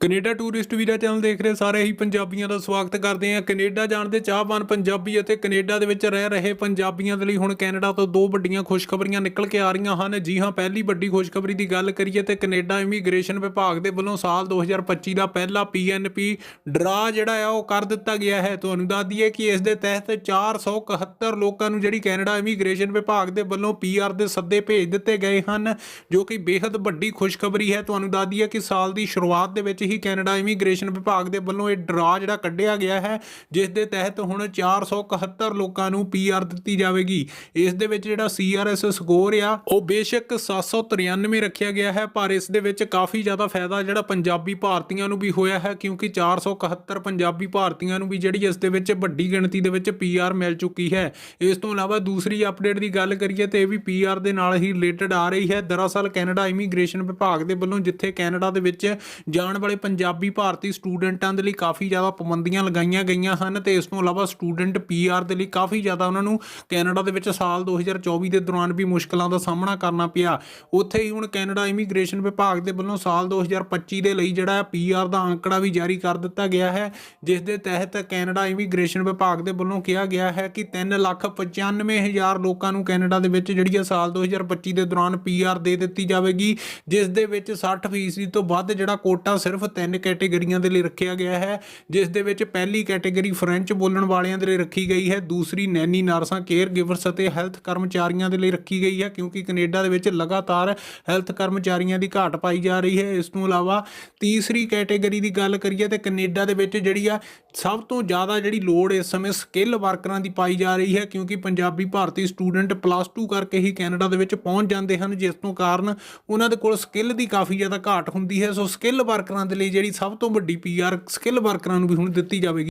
Canada tourist ਵੀਰਾ channel ਦੇਖ ਰਹੇ ਸਾਰੇ ਹੀ ਪੰਜਾਬੀਆਂ ਦਾ ਸਵਾਗਤ ਕਰਦੇ ਹਾਂ। ਕੈਨੇਡਾ ਜਾਣ ਦੇ ਚਾਹਵਾਨ ਪੰਜਾਬੀ ਅਤੇ ਕੈਨੇਡਾ ਦੇ ਵਿੱਚ ਰਹਿ ਰਹੇ ਪੰਜਾਬੀਆਂ ਦੇ ਲਈ ਹੁਣ ਕੈਨੇਡਾ ਤੋਂ ਦੋ ਵੱਡੀਆਂ ਖੁਸ਼ਖਬਰੀਆਂ ਨਿਕਲ ਕੇ ਆ ਰਹੀਆਂ ਹਨ। ਜੀ ਹਾਂ, ਪਹਿਲੀ ਵੱਡੀ ਖੁਸ਼ਖਬਰੀ ਦੀ ਗੱਲ ਕਰੀਏ ਤੇ ਕੈਨੇਡਾ ਇਮੀਗ੍ਰੇਸ਼ਨ ਵਿਭਾਗ ਦੇ ਵੱਲੋਂ ਸਾਲ 2025 ਦਾ ਪਹਿਲਾ ਪੀਐਨਪੀ ਡਰਾ ਜਿਹੜਾ ਆ, ਉਹ ਕਰ ਦਿੱਤਾ ਗਿਆ ਹੈ। ਤੁਹਾਨੂੰ ਦੱਸ ਦਈਏ ਕਿ ਇਸ ਦੇ ਤਹਿਤ 471 ਲੋਕਾਂ ਨੂੰ ਜਿਹੜੀ ਕੈਨੇਡਾ ਇਮੀਗ੍ਰੇਸ਼ਨ ਵਿਭਾਗ ਦੇ ਵੱਲੋਂ ਪੀਆਰ ਦੇ ਸੱਦੇ ਭੇਜ ਦਿੱਤੇ ਗਏ ਹਨ, ਜੋ ਕਿ ਬੇहद ਵੱਡੀ ਖੁਸ਼ਖਬਰੀ ਹੈ। ਤੁਹਾਨੂੰ ਦੱਸ ਦਈਏ ਕਿ ਸਾਲ ਦੀ ਸ਼ੁਰੂਆਤ ਦੇ ਵਿੱਚ ਹੀ ਕੈਨੇਡਾ ਇਮੀਗ੍ਰੇਸ਼ਨ ਵਿਭਾਗ ਦੇ ਵੱਲੋਂ ਇਹ ਡਰਾ ਜਿਹੜਾ ਕੱਢਿਆ ਗਿਆ ਹੈ, ਜਿਸ ਦੇ ਤਹਿਤ ਹੁਣ 471 ਲੋਕਾਂ ਨੂੰ ਪੀਆਰ ਦਿੱਤੀ ਜਾਵੇਗੀ। ਇਸ ਦੇ ਵਿੱਚ ਜਿਹੜਾ ਸੀਆਰਐਸ ਸਕੋਰ ਆ, ਉਹ ਬੇਸ਼ੱਕ 793 ਰੱਖਿਆ ਗਿਆ ਹੈ, ਪਰ ਇਸ ਦੇ ਵਿੱਚ ਕਾਫੀ ਜ਼ਿਆਦਾ ਫਾਇਦਾ ਜਿਹੜਾ ਪੰਜਾਬੀ ਭਾਰਤੀਆਂ ਨੂੰ ਵੀ ਹੋਇਆ ਹੈ, ਕਿਉਂਕਿ 471 ਪੰਜਾਬੀ ਭਾਰਤੀਆਂ ਨੂੰ ਵੀ ਜਿਹੜੀ ਇਸ ਦੇ ਵਿੱਚ ਵੱਡੀ ਗਿਣਤੀ ਦੇ ਵਿੱਚ ਪੀਆਰ ਮਿਲ ਚੁੱਕੀ ਹੈ। ਇਸ ਤੋਂ ਇਲਾਵਾ ਦੂਸਰੀ ਅਪਡੇਟ ਦੀ ਗੱਲ ਕਰੀਏ ਤੇ ਇਹ ਵੀ ਪੀਆਰ ਦੇ ਨਾਲ ਹੀ ਰਿਲੇਟਡ ਆ ਰਹੀ ਹੈ। ਦਰਅਸਲ ਕੈਨੇਡਾ ਇਮੀਗ੍ਰੇਸ਼ਨ ਵਿਭਾਗ ਦੇ ਵੱਲੋਂ ਜਿੱਥੇ ਕੈਨੇਡਾ ਦੇ ਵਿੱਚ ਜਾਣ ਵਾਲੇ ਪੰਜਾਬੀ ਭਾਰਤੀ ਸਟੂਡੈਂਟਾਂ ਦੇ ਲਈ ਕਾਫੀ ਜ਼ਿਆਦਾ ਪਾਬੰਦੀਆਂ ਲਗਾਈਆਂ ਗਈਆਂ ਹਨ ਤੇ ਇਸ ਤੋਂ ਇਲਾਵਾ ਸਟੂਡੈਂਟ ਪੀਆਰ ਦੇ ਲਈ ਕਾਫੀ ਜ਼ਿਆਦਾ ਉਹਨਾਂ ਨੂੰ ਕੈਨੇਡਾ ਦੇ ਵਿੱਚ ਸਾਲ 2024 ਦੇ ਦੌਰਾਨ ਵੀ ਮੁਸ਼ਕਲਾਂ ਦਾ ਸਾਹਮਣਾ ਕਰਨਾ ਪਿਆ। ਉੱਥੇ ਹੀ ਹੁਣ ਕੈਨੇਡਾ ਇਮੀਗ੍ਰੇਸ਼ਨ ਵਿਭਾਗ ਦੇ ਵੱਲੋਂ ਸਾਲ 2025 ਦੇ ਲਈ ਜਿਹੜਾ ਪੀਆਰ ਦਾ ਅੰਕੜਾ ਵੀ ਜਾਰੀ ਕਰ ਦਿੱਤਾ ਗਿਆ ਹੈ, ਜਿਸ ਦੇ ਤਹਿਤ ਕੈਨੇਡਾ ਇਮੀਗ੍ਰੇਸ਼ਨ ਵਿਭਾਗ ਦੇ ਵੱਲੋਂ ਕਿਹਾ ਗਿਆ ਹੈ ਕਿ 395000 ਲੋਕਾਂ ਨੂੰ ਕੈਨੇਡਾ ਦੇ ਵਿੱਚ ਜਿਹੜੀ ਹੈ ਸਾਲ 2025 ਦੇ ਦੌਰਾਨ ਪੀਆਰ ਦੇ ਦਿੱਤੀ ਜਾਵੇਗੀ, ਜਿਸ ਦੇ ਵਿੱਚ 60% ਤੋਂ ਵੱਧ ਜਿਹੜਾ ਕੋਟਾ ਸਿਰਫ ਤਿੰਨ ਕੈਟੇਗਰੀਆਂ ਦੇ ਲਈ ਰੱਖਿਆ ਗਿਆ ਹੈ, ਜਿਸ ਦੇ ਵਿੱਚ ਪਹਿਲੀ ਕੈਟੇਗਰੀ ਫ੍ਰੈਂਚ ਬੋਲਣ ਵਾਲਿਆਂ ਦੇ ਲਈ ਰੱਖੀ ਗਈ ਹੈ, ਦੂਸਰੀ ਨੈਨੀ ਨਰਸਾਂ, ਕੇਅਰ ਗਿਵਰਸ ਅਤੇ ਹੈਲਥ ਕਰਮਚਾਰੀਆਂ ਦੇ ਲਈ ਰੱਖੀ ਗਈ ਹੈ, ਕਿਉਂਕਿ ਕੈਨੇਡਾ ਦੇ ਵਿੱਚ ਲਗਾਤਾਰ ਹੈਲਥ ਕਰਮਚਾਰੀਆਂ ਦੀ ਘਾਟ ਪਾਈ ਜਾ ਰਹੀ ਹੈ। ਇਸ ਤੋਂ ਇਲਾਵਾ ਤੀਸਰੀ ਕੈਟੇਗਰੀ ਦੀ ਗੱਲ ਕਰੀਏ ਤੇ ਕੈਨੇਡਾ ਦੇ ਵਿੱਚ ਜਿਹੜੀ ਆ ਸਭ ਤੋਂ ਜ਼ਿਆਦਾ ਜਿਹੜੀ ਲੋੜ ਇਸ ਸਮੇਂ ਸਕਿੱਲ ਵਰਕਰਾਂ ਦੀ ਪਾਈ ਜਾ ਰਹੀ ਹੈ, ਕਿਉਂਕਿ ਪੰਜਾਬੀ ਭਾਰਤੀ ਸਟੂਡੈਂਟ ਪਲੱਸ 2 ਕਰਕੇ ਹੀ ਕੈਨੇਡਾ ਦੇ ਵਿੱਚ ਪਹੁੰਚ ਜਾਂਦੇ ਹਨ, ਜਿਸ ਤੋਂ ਕਾਰਨ ਉਹਨਾਂ ਦੇ ਕੋਲ ਸਕਿੱਲ ਦੀ ਕਾਫੀ ਜ਼ਿਆਦਾ ਘਾਟ ਹੁੰਦੀ ਹੈ। ਸੋ ਸਕਿੱਲ ਵਰਕਰਾਂ ਦੇ ਲਈ ਜਿਹੜੀ ਸਭ ਤੋਂ ਵੱਡੀ ਪੀਆਰ ਸਕਿੱਲ ਵਰਕਰਾਂ ਨੂੰ ਵੀ ਹੁਣ ਦਿੱਤੀ ਜਾਵੇਗੀ।